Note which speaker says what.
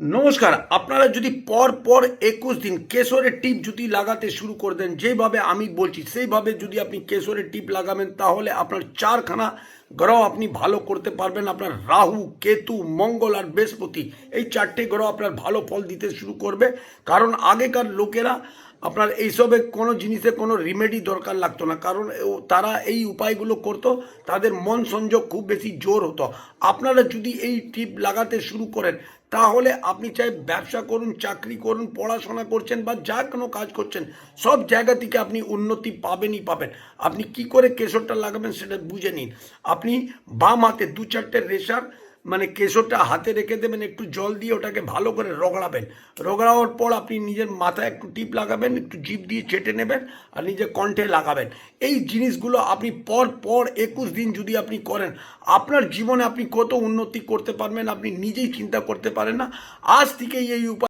Speaker 1: নমস্কার, আপনারা যদি পর পর একুশ দিন কেশরের টিপ যদি লাগাতে শুরু করে দেন, যেভাবে আমি বলছি, সেইভাবে যদি আপনি কেশরের টিপ লাগাবেন, তাহলে আপনার চারখানা গ্রহ আপনি ভালো করতে পারবেন। আপনার রাহু, কেতু, মঙ্গল আর বৃহস্পতি, এই চারটে গ্রহ আপনার ভালো ফল দিতে শুরু করবে। কারণ আগেকার লোকেরা আপনার এইসবে কোনো জিনিসে কোনো রিমেডি দরকার লাগতো না। কারণ তারা এই উপায়গুলো করতো, তাদের মন সংযোগ খুব বেশি জোর হতো। আপনারা যদি এই টিপ লাগাতে শুরু করেন, তাহলে আপনি চাই ব্যবসা করুন, চাকরি করুন, পড়াশোনা করছেন বা যা কোনো কাজ করছেন, সব জায়গা থেকে আপনি উন্নতি পাবেনই পাবেন। আপনি কি করে কেশরটা লাগাবেন সেটা বুঝে নিন। আপনি বাম হাতে দু চারটে রেশার মানে কেশরটা হাতে রেখে দেবেন, একটু জল দিয়ে ওটাকে ভালো করে রগড়াবেন। রগড়াওয়ার পর আপনি নিজের মাথায় একটু টিপ লাগাবেন, একটু জিপ দিয়ে চেটে নেবেন আর নিজের কণ্ঠে লাগাবেন। এই জিনিসগুলো আপনি পর পর একুশ দিন যদি আপনি করেন, আপনার জীবনে আপনি কত উন্নতি করতে পারবেন আপনি নিজেই চিন্তা করতে পারেন না। আজ থেকেই এই উপায়